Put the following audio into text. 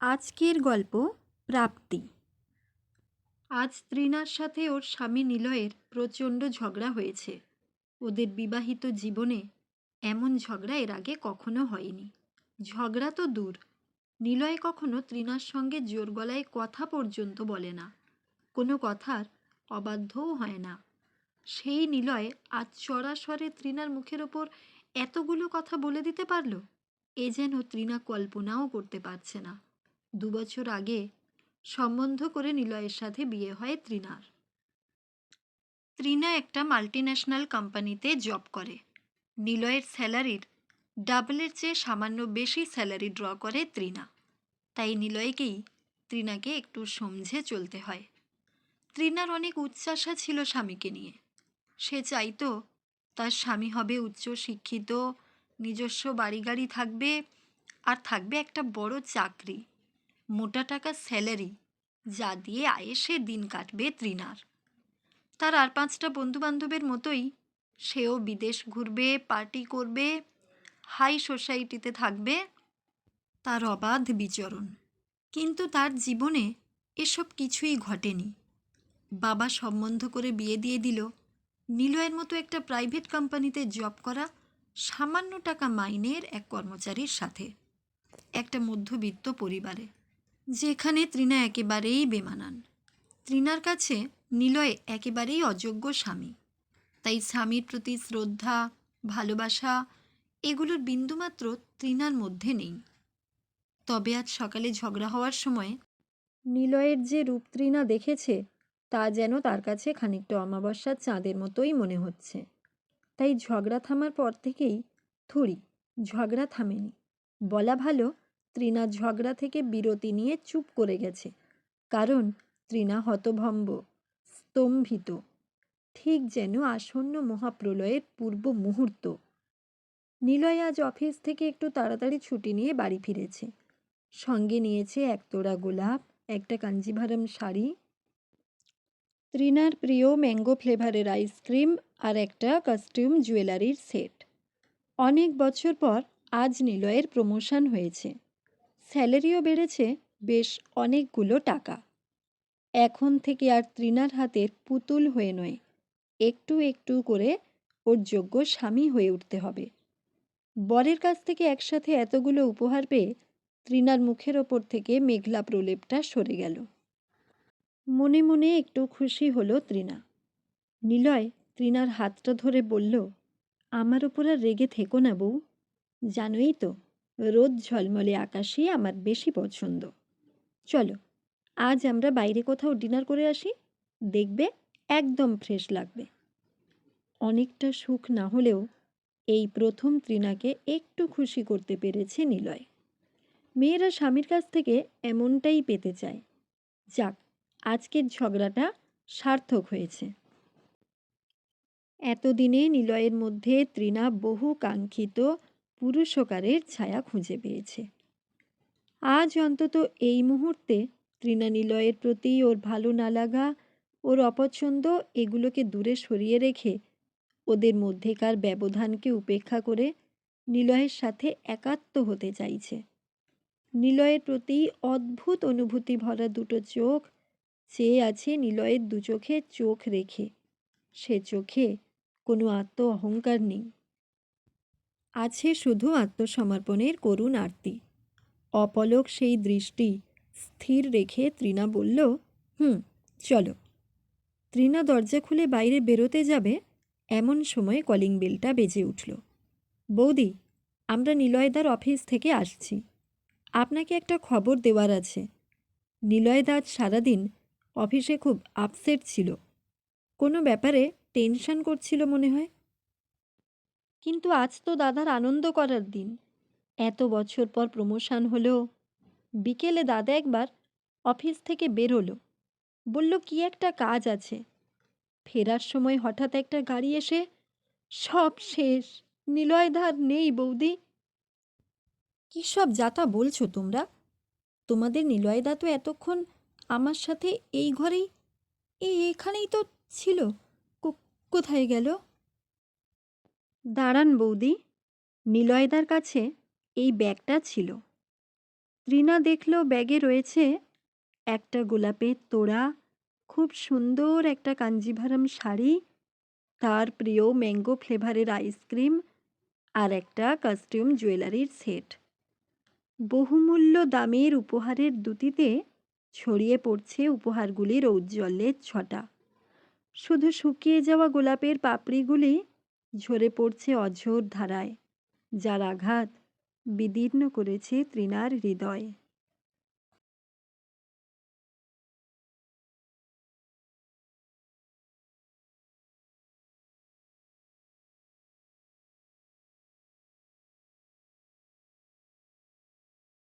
আজকের গল্প প্রাপ্তি। আজ ত্রিনার সাথে ওর স্বামী নিলয়ের প্রচণ্ড ঝগড়া হয়েছে। ওদের বিবাহিত জীবনে এমন ঝগড়া এর আগে কখনো হয়নি। ঝগড়া তো দূর। নিলয় কখনো ত্রিনার সঙ্গে জোর গলায় কথা পর্যন্ত বলে না। কোনো কথার অবাধ্যও হয় না। সেই নিলয় আজ সরাসরি ত্রিনার মুখের ওপর এতগুলো কথা বলে দিতে পারল? এ যেন ত্রিনা কল্পনাও করতে পারছে না। দুবছর আগে সম্বন্ধ করে নিলয়ের সাথে বিয়ে হয় ত্রিনার। ত্রিনা একটা মাল্টিন্যাশনাল কোম্পানিতে জব করে। নিলয়ের স্যালারির ডাবলের চেয়ে সামান্য বেশি স্যালারি ড্র করে ত্রিনা। তাই নিলয়কেই ত্রিনাকে একটু সমঝে চলতে হয়। ত্রিনার অনেক উচ্চাশা ছিল স্বামীকে নিয়ে। সে চাইতো তার স্বামী হবে উচ্চ শিক্ষিত, নিজস্ব বাড়ি গাড়ি থাকবে, আর থাকবে একটা বড় চাকরি। মোটা টাকা স্যালারি যা দিয়ে আয়েসে দিন কাটবে ত্রিনার তার আর পাঁচটা বন্ধুবান্ধবের মতোই সেও বিদেশ ঘুরবে, পার্টি করবে, হাই সোসাইটিতে থাকবে, তার অবাধ বিচরণ। কিন্তু তার জীবনে এসব কিছুই ঘটেনি। বাবা সম্বন্ধ করে বিয়ে দিয়ে দিল, নিলয়ের মতো একটা প্রাইভেট কোম্পানিতে জব করা সামান্য টাকা মাইনের এক কর্মচারীর সাথে, একটা মধ্যবিত্ত পরিবারে। যেখানে ত্রিনা একেবারেই বেমানান। ত্রিনার কাছে নিলয় একেবারেই অযোগ্য স্বামী। তাই স্বামীর প্রতি শ্রদ্ধা, ভালোবাসা এগুলোর বিন্দুমাত্র ত্রিনার মধ্যে নেই। তবে আজ সকালে ঝগড়া হওয়ার সময় নিলয়ের যে রূপ ত্রিনা দেখেছে, তা যেন তার কাছে খানিকটা অমাবস্যার চাঁদের মতোই মনে হচ্ছে। তাই ঝগড়া থামার পর থেকেই থুড়ি ঝগড়া থামেনি। বলা ভালো ত্রিনা ঝগড়া থেকে বিরতি নিয়ে চুপ করে গেছে। কারণ ত্রিনা হতভম্ব, স্তম্ভিত। ঠিক যেন আসন্ন মহাপ্রলয়ের পূর্ব মুহূর্ত। নিলয় আজ অফিস থেকে একটু তাড়াতাড়ি ছুটি নিয়ে বাড়ি ফিরেছে। সঙ্গে নিয়েছে একতোড়া গোলাপ, একটা কাঞ্জিভারম শাড়ি। ত্রিনার প্রিয় ম্যাঙ্গো ফ্লেভারের আইসক্রিম আর একটা কাস্টিউম জুয়েলারির সেট অনেক বছর পর আজ নিলয়ের প্রমোশন হয়েছে। স্যালারিও বেড়েছে বেশ অনেকগুলো টাকা। এখন থেকে আর ত্রিনার হাতের পুতুল হয়ে নয়, একটু একটু করে ওর যোগ্য স্বামী হয়ে উঠতে হবে। বরের কাছ থেকে একসাথে এতগুলো উপহার পেয়ে ত্রিনার মুখের ওপর থেকে মেঘলা প্রলেপটা সরে গেল। মনে মনে একটু খুশি হলো ত্রিনা নিলয় ত্রিনার হাতটা ধরে বলল, আমার উপর আর রেগে থেকো না বউ, জানোই তো রোদ ঝলমলে আকাশই আমার বেশি পছন্দ। চলো, আজ আমরা বাইরে কোথাও ডিনার করে আসি। দেখবে একদম ফ্রেশ লাগবে। অনেকটা সুখ না হলেও এই প্রথম ত্রিনাকে একটু খুশি করতে পেরেছে নিলয়। মেয়েরা স্বামীর কাছ থেকে এমনটাই পেতে চায়। যাক, আজকের ঝগড়াটা সার্থক হয়েছে। এতদিনে নিলয়ের মধ্যে ত্রিনা বহু কাঙ্ক্ষিত পুরুষকারের ছায়া খুঁজে পেয়েছে। আজ অন্তত এই মুহূর্তে ত্রিনা নিলয়ের প্রতি ওর ভালো না লাগা, ওর অপছন্দ এগুলোকে দূরে সরিয়ে রেখে ওদের মধ্যেকার ব্যবধানকে উপেক্ষা করে নিলয়ের সাথে একাত্ম হতে চাইছে। নিলয়ের প্রতি অদ্ভুত অনুভূতি ভরা দুটো চোখ চেয়ে আছে নিলয়ের দু চোখে চোখ রেখে। সে চোখে কোনো আত্ম অহংকার নেই। আছে শুধু আত্মসমর্পণের করুণ আরতি। অপলক সেই দৃষ্টি স্থির রেখে ত্রিনা বলল, হুম, চলো। ত্রিনা দরজা খুলে বাইরে বেরোতে যাবে, এমন সময় কলিং বেলটা বেজে উঠল। বৌদি, আমরা নিলয়দার অফিস থেকে আসছি। আপনাকে একটা খবর দেওয়ার আছে। নিলয়দা আজ সারাদিন অফিসে খুব আপসেট ছিল। কোনো ব্যাপারে টেনশন করছিল মনে হয়? কিন্তু আজ তো দাদার আনন্দ করার দিন। এত বছর পর প্রমোশন হলো। বিকেলে দাদা একবার অফিস থেকে বেরোলো। বলল, কি একটা কাজ আছে। ফেরার সময় হঠাৎ একটা গাড়ি এসে, সব শেষ নিলয়দার নেই বৌদি। কী সব যাতা বলছো তোমরা? তোমাদের নিলয়দা তো এতক্ষণ আমার সাথে এই ঘরেই, এই এখানেই তো ছিল। কোথায় গেল? দাঁড়ান বৌদি, নিলয়দার কাছে এই ব্যাগটা ছিল। ত্রিনা দেখল ব্যাগে রয়েছে একটা গোলাপের তোড়া, খুব সুন্দর একটা কাঞ্জিভারাম শাড়ি, তার প্রিয় ম্যাঙ্গো ফ্লেভারের আইসক্রিম আর একটা কাস্টিউম জুয়েলারির সেট বহুমূল্য দামের উপহারের দুটিতে ছড়িয়ে পড়ছে উপহারগুলির ঔজ্জ্বল্যের ছটা। শুধু শুকিয়ে যাওয়া গোলাপের পাপড়িগুলি ঝরে পড়ছে অঝোর ধারায়। যার আঘাত বিদীর্ণ করেছে তৃণার হৃদয়।